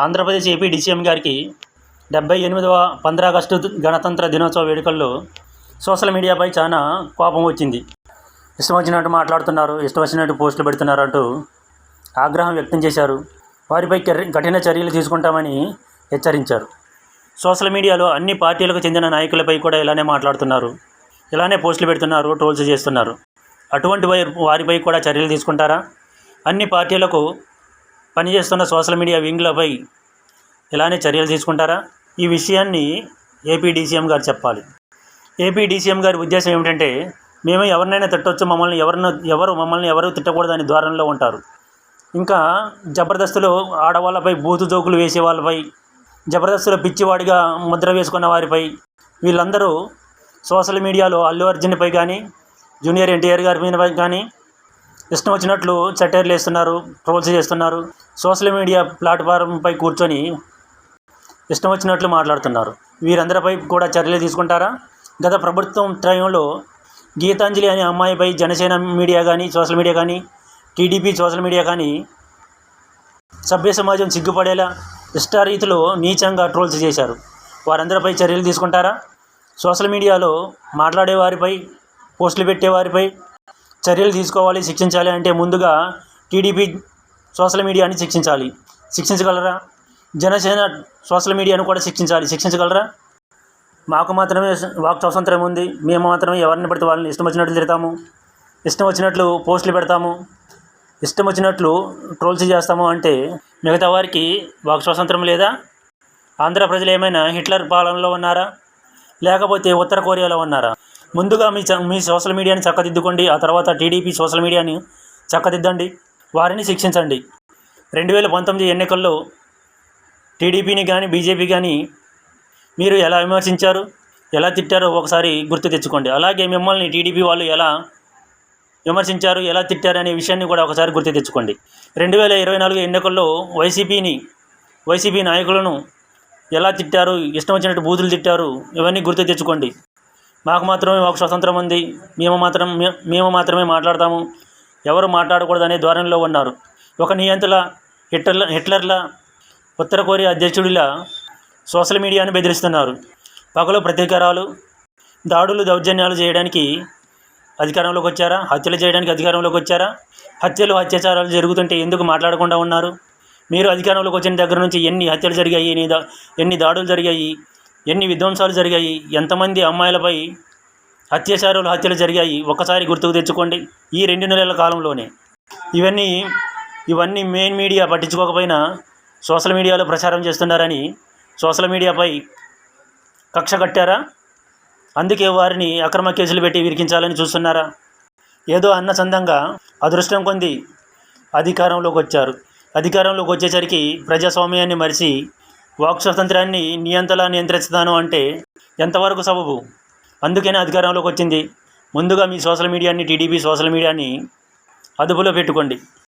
Andhra Pradesh AP DCM గారికి డెబ్బై ఎనిమిదవ పంద్రా ఆగస్టు గణతంత్ర దినోత్సవ వేడుకల్లో సోషల్ మీడియాపై చాలా కోపం వచ్చింది. ఇష్టం వచ్చినట్టు మాట్లాడుతున్నారు ఇష్టం వచ్చినట్టు పోస్టులు పెడుతున్నారు అంటూ ఆగ్రహం వ్యక్తం చేశారు. వారిపై కఠిన చర్యలు తీసుకుంటామని హెచ్చరించారు. సోషల్ మీడియాలో అన్ని పార్టీలకు చెందిన నాయకులపై కూడా ఇలానే మాట్లాడుతున్నారు. ఇలానే పోస్టులు పెడుతున్నారు ట్రోల్స్ చేస్తున్నారు. అటువంటి వారిపై కూడా చర్యలు తీసుకుంటారా? అన్ని పార్టీలకు పనిచేస్తున్న సోషల్ మీడియా వింగ్లపై ఇలానే చర్యలు తీసుకుంటారా? ఈ విషయాన్ని ఏపీడీసీఎం గారు చెప్పాలి. ఏపీడీసీఎం గారి ఉద్దేశం ఏమిటంటే మేము ఎవరినైనా తిట్టవచ్చు మమ్మల్ని ఎవరిన ఎవరు మమ్మల్ని ఎవరు తిట్టకూడదని ద్వారంలో ఉంటారు. ఇంకా జబర్దస్తులో ఆడవాళ్ళపై బూతు జోకులు వేసే వాళ్ళపై జబర్దస్తులో పిచ్చివాడిగా ముద్ర వేసుకున్న వారిపై వీళ్ళందరూ సోషల్ మీడియాలో అల్లు అర్జున్పై కానీ జూనియర్ ఎన్టీఆర్ గారి మీద కానీ ఇష్టం వచ్చినట్లు చట్టర్లు వేస్తున్నారు ట్రోల్స్ చేస్తున్నారు. సోషల్ మీడియా ప్లాట్ఫారంపై కూర్చొని ఇష్టం వచ్చినట్లు మాట్లాడుతున్నారు. వీరందరిపై కూడా చర్యలు తీసుకుంటారా? గత ప్రభుత్వం త్రయంలో గీతాంజలి అనే అమ్మాయిపై జనసేన మీడియా కానీ సోషల్ మీడియా కానీ టీడీపీ సోషల్ మీడియా కానీ సభ్య సమాజం సిగ్గుపడేలా ఇష్టారీతిలో నీచంగా ట్రోల్స్ చేశారు. వారందరిపై చర్యలు తీసుకుంటారా? సోషల్ మీడియాలో మాట్లాడే వారిపై పోస్టులు పెట్టే వారిపై చర్యలు తీసుకోవాలి శిక్షించాలి అంటే ముందుగా టీడీపీ సోషల్ మీడియాని శిక్షించాలి. శిక్షించగలరా? జనసేన సోషల్ మీడియాను కూడా శిక్షించాలి. శిక్షించగలరా? మాకు మాత్రమే వాక్ స్వాతంత్రం ఉంది. మేము మాత్రమే ఎవరిని పడితే వాళ్ళని ఇష్టం వచ్చినట్లు తిడతాము. ఇష్టం వచ్చినట్లు పోస్టులు పెడతాము. ఇష్టం వచ్చినట్లు ట్రోల్స్ చేస్తాము అంటే మిగతా వారికి వాక్ స్వాతంత్రం లేదా? ఆంధ్ర ప్రజలు ఏమైనా హిట్లర్ పాలనలో ఉన్నారా? లేకపోతే ఉత్తర కొరియాలో ఉన్నారా? ముందుగా మీ చ- మీ సోషల్ మీడియాని చక్కదిద్దుకోండి. ఆ తర్వాత టీడీపీ సోషల్ మీడియాని చక్కదిద్దండి. వారిని శిక్షించండి. రెండు వేల పంతొమ్మిది ఎన్నికల్లో టీడీపీని కానీ బీజేపీ కానీ మీరు ఎలా విమర్శించారు ఎలా తిట్టారో ఒకసారి గుర్తు తెచ్చుకోండి. అలాగే మిమ్మల్ని టీడీపీ వాళ్ళు ఎలా విమర్శించారు ఎలా తిట్టారు అనే విషయాన్ని కూడా ఒకసారి గుర్తు తెచ్చుకోండి. రెండు వేల ఇరవై నాలుగు ఎన్నికల్లో వైసీపీని వైసీపీ నాయకులను ఎలా తిట్టారు ఇష్టం వచ్చినట్టు బూతులు తిట్టారు ఇవన్నీ గుర్తు తెచ్చుకోండి. మాకు మాత్రమే మాకు స్వతంత్రం ఉంది. మేము మాత్రం మేము మాత్రమే మాట్లాడతాము. ఎవరు మాట్లాడకూడదు అనే ధోరణిలో ఉన్నారు. ఒక నియంత్రణ హిట్లర్ల హిట్లర్ల ఉత్తర కొరియా అధ్యక్షుడిలా సోషల్ మీడియాను బెదిరిస్తున్నారు. పగలు ప్రతీకారాలు దాడులు దౌర్జన్యాలు చేయడానికి అధికారంలోకి వచ్చారా? హత్యలు చేయడానికి అధికారంలోకి వచ్చారా? హత్యలు అత్యాచారాలు జరుగుతుంటే ఎందుకు మాట్లాడకుండా ఉన్నారు? మీరు అధికారంలోకి వచ్చిన దగ్గర నుంచి ఎన్ని హత్యలు జరిగాయి? ఎన్ని దా ఎన్ని దాడులు జరిగాయి? ఎన్ని విధ్వంసాలు జరిగాయి ఎంతమంది అమ్మాయిలపై అత్యాచారాలు హత్యలు జరిగాయి ఒక్కసారి గుర్తుకు తెచ్చుకోండి. ఈ రెండు నెలల కాలంలోనే. ఇవన్నీ ఇవన్నీ మెయిన్ మీడియా పట్టించుకోకపోయినా సోషల్ మీడియాలో ప్రచారం చేస్తున్నారని సోషల్ మీడియాపై కక్ష కట్టారా? అందుకే వారిని అక్రమ కేసులు పెట్టి విరికించాలని చూస్తున్నారా? ఏదో అన్న చందంగా అదృష్టం కొంది అధికారంలోకి వచ్చారు అధికారంలోకి వచ్చేసరికి ప్రజాస్వామ్యాన్ని మరిచి వాక్ స్వాతంత్రాన్ని నియంతలా నియంత్రిస్తాను అంటే ఎంతవరకు సబబు? అందుకనే అధికారంలోకి వచ్చింది. ముందుగా మీ సోషల్ మీడియాని టీడీపీ సోషల్ మీడియాని అదుపులో పెట్టుకోండి.